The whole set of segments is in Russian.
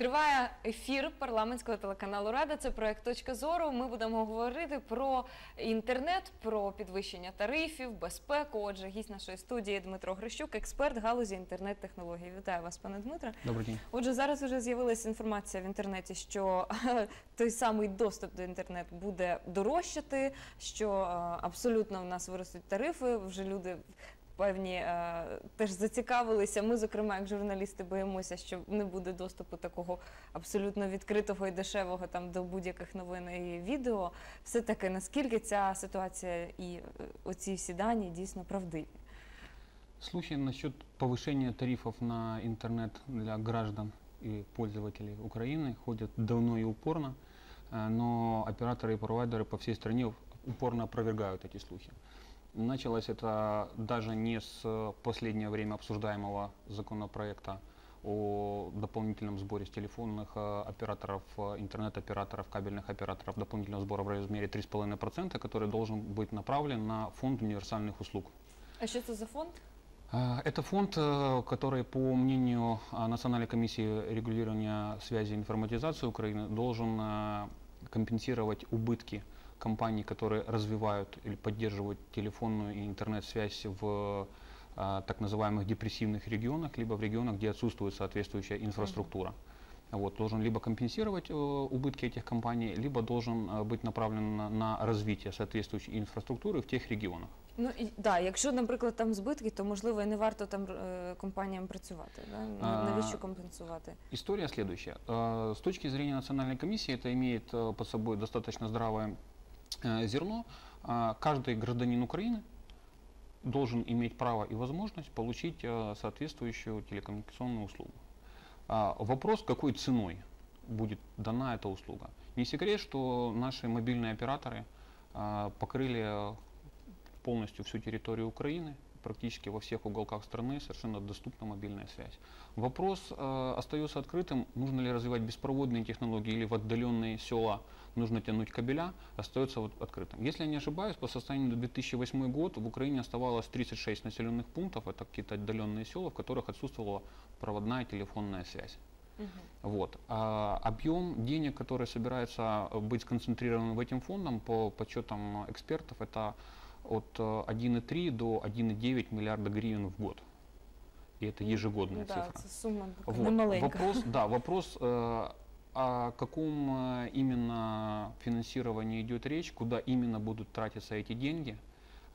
Триває ефір парламентського телеканалу Рада. Це проект Точка зору. Ми будемо говорити про інтернет, про підвищення тарифів, безпеку. Отже, гість нашої студії Дмитро Грищук, експерт галузі інтернет-технологій. Вітаю вас, пане Дмитро. Добрый день. Отже, зараз вже з'явилася інформація в інтернеті, що той самий доступ до інтернету буде дорожчати, що е, абсолютно в нас виростуть тарифи. Вже люди певні е, теж зацікавилися. Ми, зокрема, як журналісти, боїмося, що не буде доступу такого абсолютно відкритого і дешевого там до будь-яких новин і відео. Все таки, наскільки ця ситуація і е, оці всі дані дійсно правдиві? Слухи насчет повышения тарифов на интернет для граждан и пользователей Украины ходят давно и упорно, э, но операторы и провайдеры по всей стране упорно опровергают эти слухи. Началось это даже не с последнее время обсуждаемого законопроекта о дополнительном сборе с телефонных э, операторов, э, интернет-операторов, кабельных операторов дополнительного сбора в размере 3,5%, который должен быть направлен на фонд универсальных услуг. А що це за фонд? А, Это фонд, э, который, по мнению Национальной комиссии регулирования связи и информатизации Украины, должен э, компенсировать убытки компаний, которые развивают или поддерживают телефонную и интернет-связь в а, так называемых депрессивных регионах, либо в регионах, где отсутствует соответствующая инфраструктура. Вот, должен либо компенсировать э, убытки этих компаний, либо должен э, быть направлен на, на развитие соответствующей инфраструктуры в тех регионах. Ну і да, якщо, наприклад, там збитки, то можливо і не варто там е, компаніям працювати. Да? А, Навіщо компенсувати? История следующая. Э, С точки зрения национальной комиссии это имеет э, под собой достаточно здравое э, зерно. А, Каждый гражданин Украины должен иметь право и возможность получить э, соответствующую телекоммуникационную услугу. А, Вопрос, какой ценой будет дана эта услуга. Не секрет, что наши мобильные операторы а, покрыли полностью всю территорию Украины, практически во всех уголках страны совершенно доступна мобильная связь. Вопрос э, остается открытым, нужно ли развивать беспроводные технологии или в отдаленные села нужно тянуть кабеля, остается вот открытым. Если я не ошибаюсь, по состоянию на 2008 год в Украине оставалось 36 населенных пунктов, это какие-то отдаленные села, в которых отсутствовала проводная телефонная связь. Вот. А объем денег, который собирается быть сконцентрирован в этим фондом, по подсчетам экспертов, это от э, 1,3 до 1,9 миллиарда гривен в год. И это ежегодная да, цифра. це сума Вот. немаленька. Вопрос, да, вопрос, э, о каком э, именно финансировании идет речь, куда именно будут тратиться эти деньги,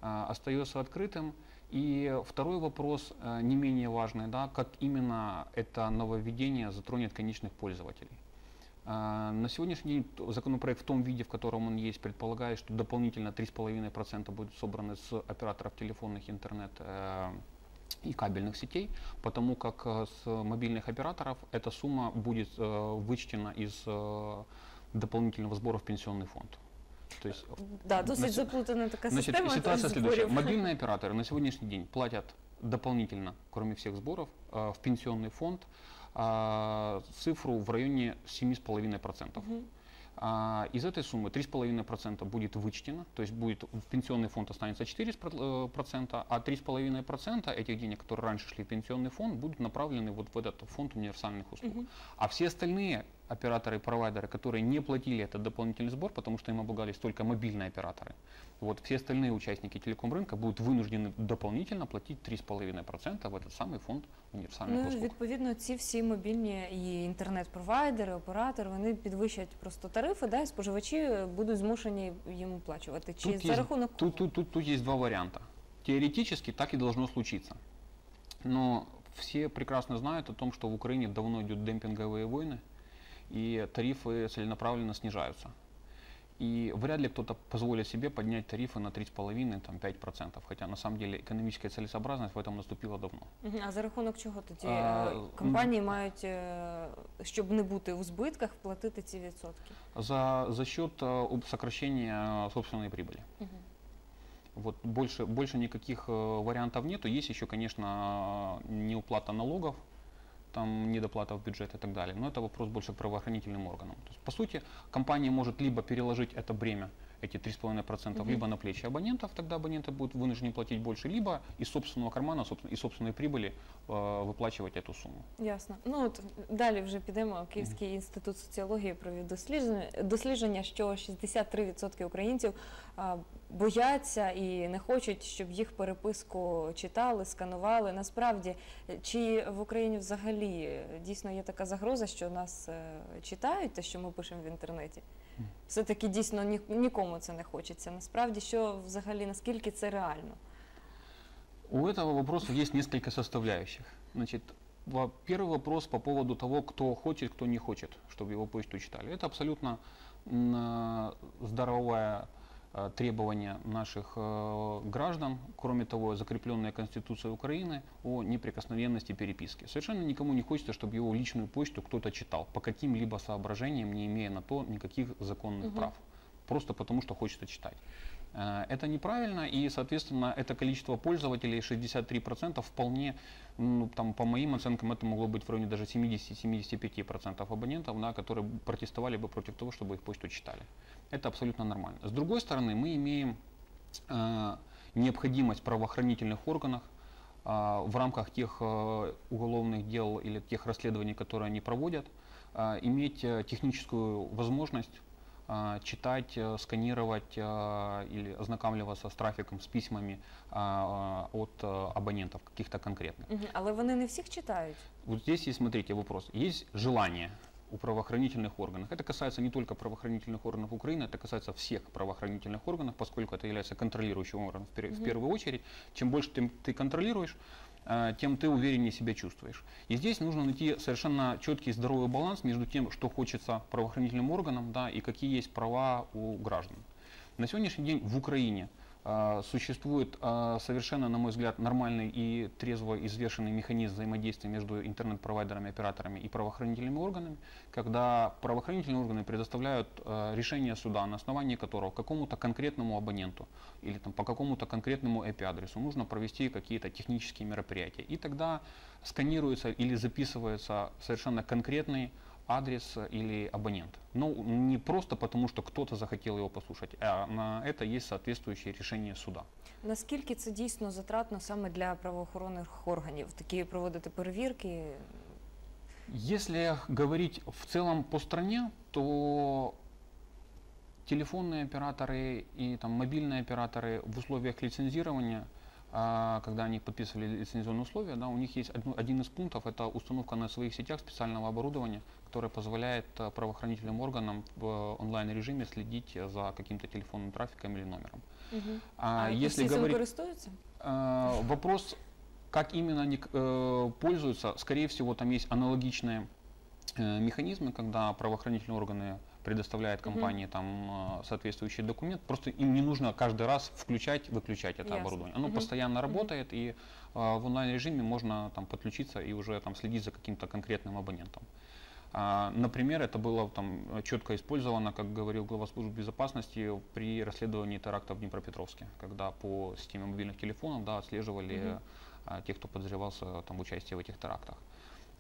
э, остается открытым. И второй вопрос, э, не менее важный, да, как именно это нововведение затронет конечных пользователей. А, На сегодняшний день законопроект в том виде, в котором он есть, предполагает, что дополнительно 3,5% будут собраны с операторов телефонных интернет э, и кабельных сетей, потому как э, с мобильных операторов эта сумма будет э, вычтена из дополнительного сбора в пенсионный фонд. То есть Да, досить Значит, заплутана така Значит, система. ситуация следующая. Мобильные операторы на сегодняшний день платят дополнительно, кроме всех сборов, в пенсионный фонд э, цифру в районе 7,5%. А, Из этой суммы 3,5% будет вычтено, то есть будет в пенсионный фонд останется 4%, а 3,5% этих денег, которые раньше шли в пенсионный фонд, будут направлены вот в этот фонд универсальных услуг. А все остальные операторы и провайдеры, которые не платили этот дополнительный сбор, потому что им облагались только мобильные операторы, вот все остальные участники телеком рынка будут вынуждены дополнительно платить 3,5% в этот самый фонд универсальных Ну, услуг. відповідно, ці всі мобільні і інтернет-провайдери, оператори, вони підвищать просто тарифи, да, і споживачі будуть змушені їм оплачувати. Чи Тут за есть, рахунок тут, тут, тут, тут есть два варианта. Теоретически так и должно случиться. Но все прекрасно знают о том, что в Украине давно идут демпинговые войны, и тарифы целенаправленно снижаются. И вряд ли кто-то позволит себе поднять тарифы на 3,5-5%, хотя на самом деле экономическая целесообразность в этом наступила давно. Мгм. А за рахунок чого тоді А, е, компанії мають, е, щоб не бути у збитках, платити ці відсотки? За, за счет э, об- сокращения собственной прибыли. Вот больше, больше никаких э, вариантов нету. Есть еще, конечно, э, неуплата налогов, там недоплата в бюджет и так далее. Но это вопрос больше к правоохранительным органам. То есть, по сути, компания может либо переложить это бремя эти 3,5% Мгм. либо на плечи абонентов, тогда абоненты будут вынуждены платить больше, либо из собственного кармана собственно, из собственной прибыли э, выплачивать эту сумму. Ясно. Ну от далі вже підемо. Київський інститут соціології провів дослідження, дослідження, що 63% українців а, бояться і не хочуть, щоб їх переписку читали, сканували. Насправді, е, чи в Україні взагалі е, дійсно є така загроза, що нас е, читають, те, що ми пишемо в інтернеті? Мгм. Все-таки дійсно ні, нікому це не хочеться. Насправді, що взагалі наскільки це реально? У этого вопроса есть несколько составляющих. Значит, во- первый вопрос по поводу того, кто хочет, кто не хочет, чтобы его почту читали. Это абсолютно м, э, здоровое э, требование наших э, граждан, кроме того, закрепленное Конституцией Украины о неприкосновенности переписки. Совершенно никому не хочется, чтобы его личную почту кто-то читал по каким-либо соображениям, не имея на то никаких законных Мгм. прав. Просто потому, что хочется читать. Э, Это неправильно, и, соответственно, это количество пользователей 63% вполне, ну, там, по моим оценкам, это могло быть в районе даже 70-75% абонентов, да, которые протестовали бы против того, чтобы их почту читали. Это абсолютно нормально. С другой стороны, мы имеем э, необходимость в правоохранительных органах а, в рамках тех э, уголовных дел или тех расследований, которые они проводят, а, иметь э, техническую возможность читать, э, сканировать а, или ознакомливаться с трафиком, с письмами а, от э, абонентов каких-то конкретных. Мгм. Але вони не всіх читають. Вот здесь есть, смотрите, вопрос. Есть желание у правоохранительных органов. Это касается не только правоохранительных органов Украины, это касается всех правоохранительных органов, поскольку это является контролирующим органом в, пер- в Мгм. первую очередь. Чем больше ты, ты контролируешь, э, тем ты увереннее себя чувствуешь. И здесь нужно найти совершенно четкий здоровый баланс между тем, что хочется правоохранительным органам, да, и какие есть права у граждан. На сегодняшний день в Украине э, существует э, совершенно, на мой взгляд, нормальный и трезво извешенный механизм взаимодействия между интернет-провайдерами, операторами и правоохранительными органами, когда правоохранительные органы предоставляют э, решение суда, на основании которого какому-то конкретному абоненту или там, по какому-то конкретному IP-адресу нужно провести какие-то технические мероприятия. И тогда сканируется или записывается совершенно конкретный адрес или абонент. Но не просто потому, что кто-то захотел его послушать, а на это есть соответствующее решение суда. Наскільки це дійсно затратно саме для правоохоронних органів? Такі проводити перевірки? Если говорить в целом по стране, то телефонные операторы и там, мобильные операторы в условиях лицензирования, а, когда они подписывали лицензионные условия, да, у них есть одно- один из пунктов, это установка на своих сетях специального оборудования, которое позволяет а, правоохранительным органам в онлайн-режиме следить за каким-то телефонным трафиком или номером. Угу. А, всі если говорить? Э, Вопрос, как именно они э, пользуются, скорее всего, там есть аналогичные э, механизмы, когда правоохранительные органы предоставляют Мгм. компании там э, соответствующий документ, просто им не нужно каждый раз включать, выключать это Ясно. оборудование. Оно Мгм. постоянно работает, и э, в онлайн-режиме можно там подключиться и уже там следить за каким-то конкретным абонентом. А, Например, это было там четко использовано, как говорил глава службы безопасности, при расследовании теракта в Днепропетровске, когда по системе мобильных телефонов да, отслеживали а, тех, кто подозревался там, в участии в этих терактах.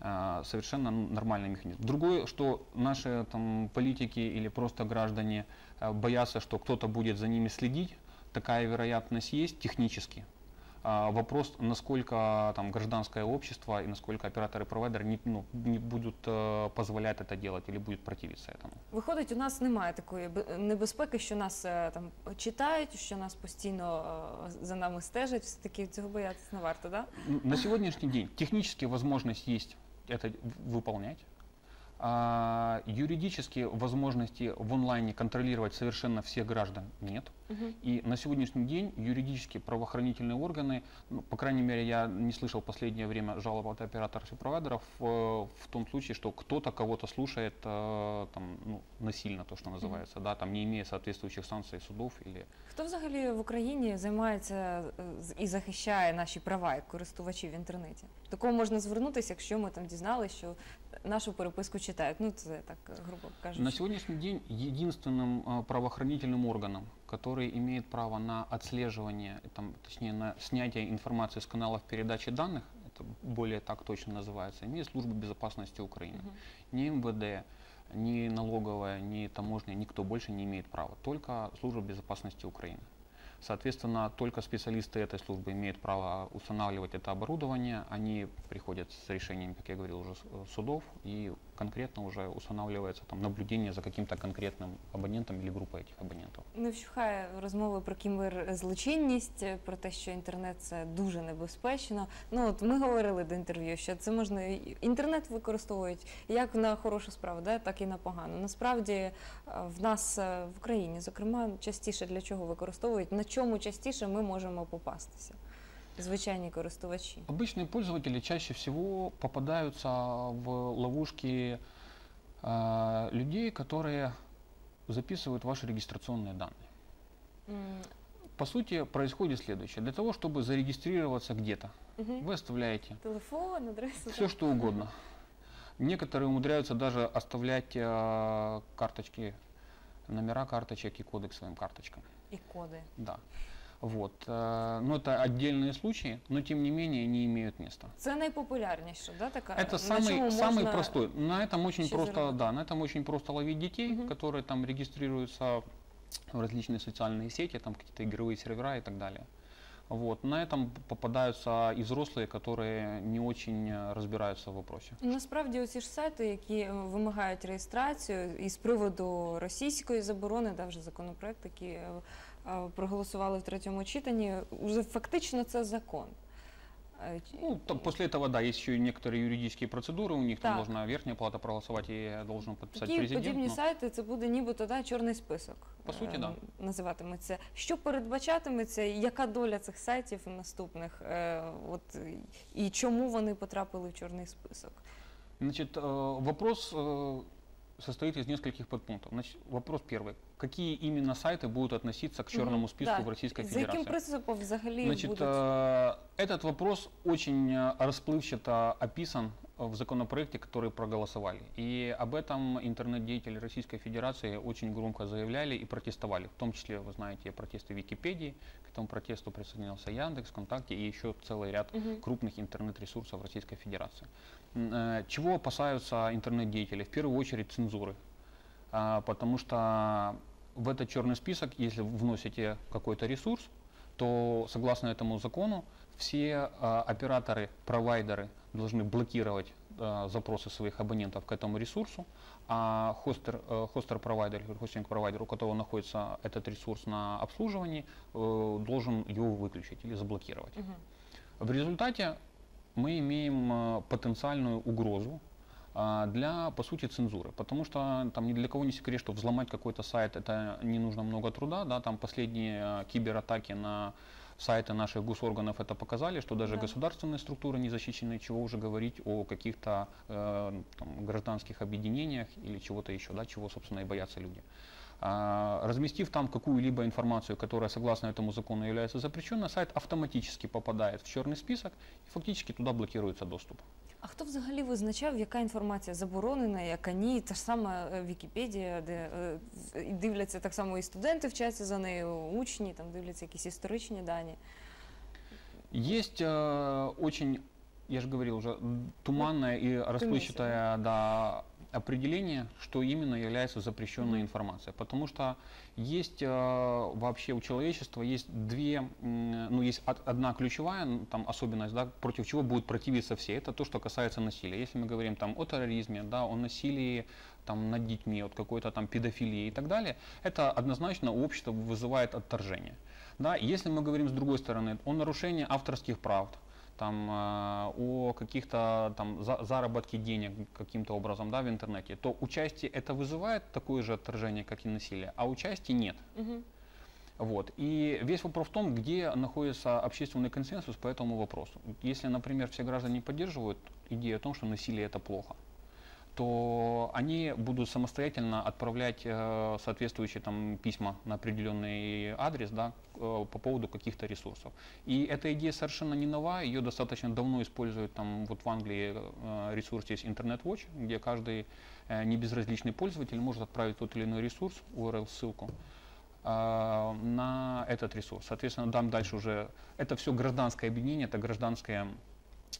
А, Совершенно нормальный механизм. Другое, что наши там, политики или просто граждане а, боятся, что кто-то будет за ними следить, такая вероятность есть технически. А, Вопрос, насколько там, гражданское общество и насколько операторы-провайдеры не, ну, не будут э, позволять это делать или будут противиться этому. Виходить, у нас немає такої бе- небезпеки, що нас е, там читають, що нас постійно е, за нами стежать. Все таки цього боятися не варто, да? Н- На сегодняшний день технически возможность есть это выполнять. А, юридически возможности в онлайне контролировать совершенно всех граждан нет. Угу. И на сегодняшний день юридически правоохранительные органы, ну, по крайней мере, я не слышал в последнее время жалоб от операторов и провайдеров э, в том случае, что кто-то кого-то слушает э, там, ну, насильно, то, что называется, да, там, не имея соответствующих санкций судов или Хто взагалі в Україні займається е, з- і захищає наші права як користувачів в інтернеті? До кого можна звернутися, якщо ми там дізналися, що Нашу переписку читають? Ну це так грубо кажучи. На сегодняшний день единственным э, правоохранительным органом, который имеет право на отслеживание, там, точнее на снятие информации с каналов передачи данных, это более так точно называется, имеет служба безопасности Украины. Мгм. Ни МВД, ни налоговая, ни таможня, никто больше не имеет права, только служба безопасности Украины. Соответственно, только специалисты этой службы имеют право устанавливать это оборудование. Они приходят с решением, как я говорил, уже э, судов и конкретно уже устанавливается там наблюдение за каким-то конкретным абонентом или группой этих абонентов. Не вщухає розмови про кіберзлочинність, про те, що інтернет це дуже небезпечно. Ну от ми говорили до інтерв'ю, що це можна інтернет використовують як на хорошу справу, да, так і на погану. Насправді е, в нас е, в Україні, зокрема, частіше для чого використовують, на чому частіше ми можемо попастися. Звичайні користувачі. Обычные пользователи чаще всего попадаются в ловушки э, людей, которые записывают ваши регистрационные данные. М, По сути, происходит следующее. Для того, чтобы зарегистрироваться где-то, мгм. вы оставляете Телефон, адресу. все, что угодно. Некоторые умудряются даже оставлять э, карточки, номера карточек и коды к своим карточкам. і коди. Да. Вот. э, Но это отдельные случаи, но тем не менее они имеют место. Це найпопулярніше, да, така? Это на самый, чому самый можна- простой. На этом очень еще просто, заработать. да, на этом очень просто ловить детей, Мгм. которые там регистрируются в различные социальные сети, там какие-то игровые сервера и так далее. Вот. На этом попадаются и взрослые, которые не очень э, разбираются в вопросе. Насправді оці ж сайти, які е, вимагають реєстрацію, і з приводу російської заборони, да, вже законопроект, який е, е, проголосували в третьому читанні, вже фактично це закон. Е, чи- Ну, там после этого, да, есть еще и некоторые юридические процедуры, у них там Так. должна верхняя палата проголосовать и должен подписать Такі президент. подібні но- сайти це буде нібито да, чорний список. По суті, е, да. Називатиметься. Що передбачатиметься, і яка доля цих сайтів наступних? е, От, і чому вони потрапили в чорний список? Значит, э, вопрос э, состоит из нескольких подпунктов. Значит, вопрос первый. Какие именно сайты будут относиться к черному списку да. в Российской За яким Федерации? принципом взагалі Значит, будуть? э, этот вопрос очень э, расплывчато описан в законопроекте, который проголосовали. И об этом интернет-деятели Российской Федерации очень громко заявляли и протестовали. В том числе, вы знаете, протесты Википедии, к этому протесту присоединился Яндекс, ВКонтакте и еще целый ряд Мгм. крупных интернет-ресурсов Российской Федерации. Э, Чего опасаются интернет-деятели? В первую очередь цензуры. А, Потому что в этот черный список, если вносите какой-то ресурс, то согласно этому закону все а, операторы, провайдеры должны блокировать а, запросы своих абонентов к этому ресурсу, а хостер, э, хостер-провайдер хостинг-провайдер, у которого находится этот ресурс на обслуживании, э, должен его выключить или заблокировать. Мгм. В результате мы имеем э, потенциальную угрозу а, для, по сути, цензуры. Потому что там ни для кого не секрет, что взломать какой-то сайт это не нужно много труда. Да? Там последние э, кибератаки на сайты наших госорганов это показали, что даже Да. государственные структуры не защищены, чего уже говорить о каких-то э, там, гражданских объединениях или чего-то еще, да, чего, собственно, и боятся люди. А, разместив там какую-либо информацию, которая согласно этому закону является запрещенной, сайт автоматически попадает в черный список и фактически туда блокируется доступ. А хто взагалі визначав, яка інформація заборонена, яка ні? Та ж сама е, Вікіпедія, де е, дивляться так само і студенти вчаться за нею, учні, там дивляться якісь історичні дані. Есть э, очень, я же говорил уже, туманна і и расплывчатое да, определение, что именно является запрещенной информацией. Потому что есть э, вообще у человечества есть две, м, ну есть од- одна ключевая там, особенность, да, против чего будут противиться все. Это то, что касается насилия. Если мы говорим там о терроризме, да, о насилии там, над детьми, от какой-то там педофилии и так далее, это однозначно у общества вызывает отторжение. Да, если мы говорим с другой стороны о нарушении авторских прав, там, э, о каких-то там за- заработке денег каким-то образом да, в интернете, то участие это вызывает такое же отторжение, как и насилие, а участия нет. Угу. Вот. И весь вопрос в том, где находится общественный консенсус по этому вопросу. Если, например, все граждане поддерживают идею о том, что насилие это плохо, то они будут самостоятельно отправлять э, соответствующие там письма на определенный адрес да, э, по поводу каких-то ресурсов. И эта идея совершенно не нова, ее достаточно давно используют там вот в Англии э, ресурс есть Internet Watch, где каждый э, небезразличный пользователь может отправить тот или иной ресурс, URL ссылку а, на этот ресурс. Соответственно, там дальше уже это все гражданское объединение, это гражданское э,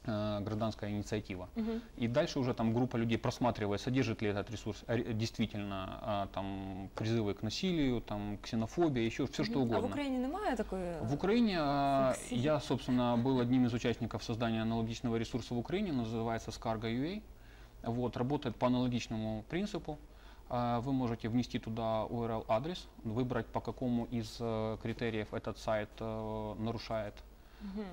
гражданская инициатива. Мгм. И дальше уже там группа людей просматривает, содержит ли этот ресурс э, ре- действительно а, там призывы к насилию, там ксенофобия, еще все что Мгм. А в угодно. Україні немає такої? В Украине а, Фиксирует. я, собственно, был одним из участников создания аналогичного ресурса в Украине, называется Scarga.ua. Вот, работает по аналогичному принципу. А, Вы можете внести туда URL-адрес, выбрать, по какому из э, критериев этот сайт э, нарушает Мгм.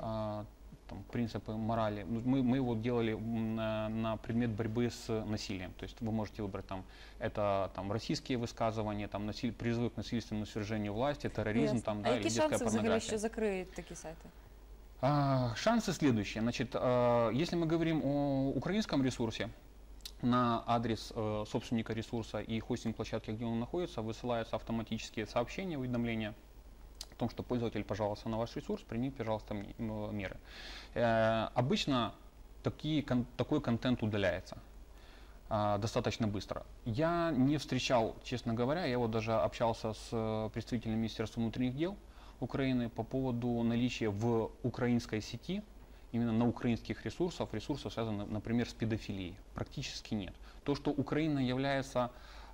а, там, принципы морали. Ну, Мы, мы его делали м, на, на предмет борьбы с насилием. То есть вы можете выбрать там, это там, российские высказывания, там, насиль, призывы к насильственному свержению власти, терроризм, Ясно. там, а да, или які детская шанси взагалі, порнография. що закриють такі сайти? А, Шансы следующие. Значит, а, если мы говорим о украинском ресурсе, на адрес э, собственника ресурса и хостинг-площадки, где он находится, высылаются автоматические сообщения, уведомления о том, что пользователь пожаловался на ваш ресурс, примите, пожалуйста, меры. Э, Обычно такие, кон- такой контент удаляется а, достаточно быстро. Я не встречал, честно говоря, я вот даже общался с э, представителем Министерства внутренних дел Украины по поводу наличия в украинской сети, именно на украинских ресурсах, ресурсов, связанных, например, с педофилией. Практически нет. То, что Украина является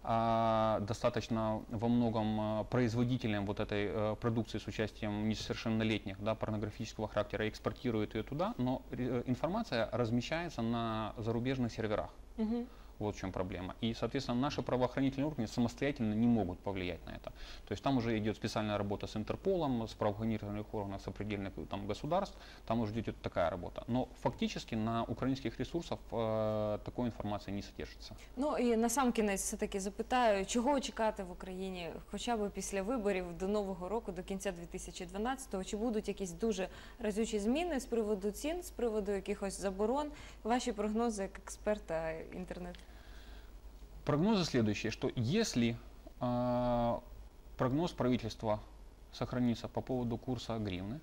достаточно во многом а, производителем вот этой э, продукции с участием несовершеннолетних, да, порнографического характера, экспортирует ее туда, но э, информация размещается на зарубежных серверах. Мгм. Вот в чем проблема. И, соответственно, наши правоохранительные органы самостоятельно не могут повлиять на это. То есть там уже идет специальная работа с Интерполом, с правоохранительных органов сопредельных там, государств, там уже идет такая работа. Но фактически на украинских ресурсах э, такой информации не содержится. Ну і на сам кінець все-таки запитаю, чого чекати в Україні, хоча б після виборів до нового року, до кінця 2012-го, чи будуть якісь дуже разючі зміни з приводу цін, з приводу якихось заборон? Ваші прогнози як експерта інтернету? Прогнозы следующие, что если э, прогноз правительства сохранится по поводу курса гривны,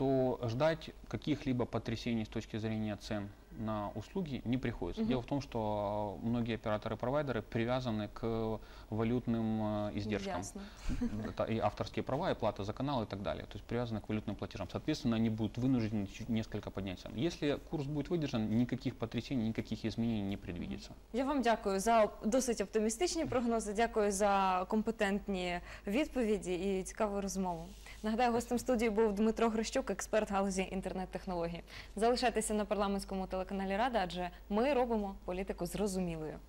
то ждать каких-либо потрясений с точки зрения цен на услуги не приходится. Мгм. Дело в том, что многие операторы-провайдеры привязаны к валютным э, издержкам. Ясно. Это и авторские права, и плата за канал и так далее. То есть привязаны к валютным платежам. Соответственно, они будут вынуждены чуть несколько поднять цены. Если курс будет выдержан, никаких потрясений, никаких изменений не предвидится. Я вам дякую за досить оптимістичні прогнози. Дякую за компетентні відповіді і цікаву розмову. Нагадаю, гостем студії був Дмитро Грищук, експерт галузі інтернет-технології. Залишайтеся на парламентському телеканалі Рада, адже ми робимо політику зрозумілою.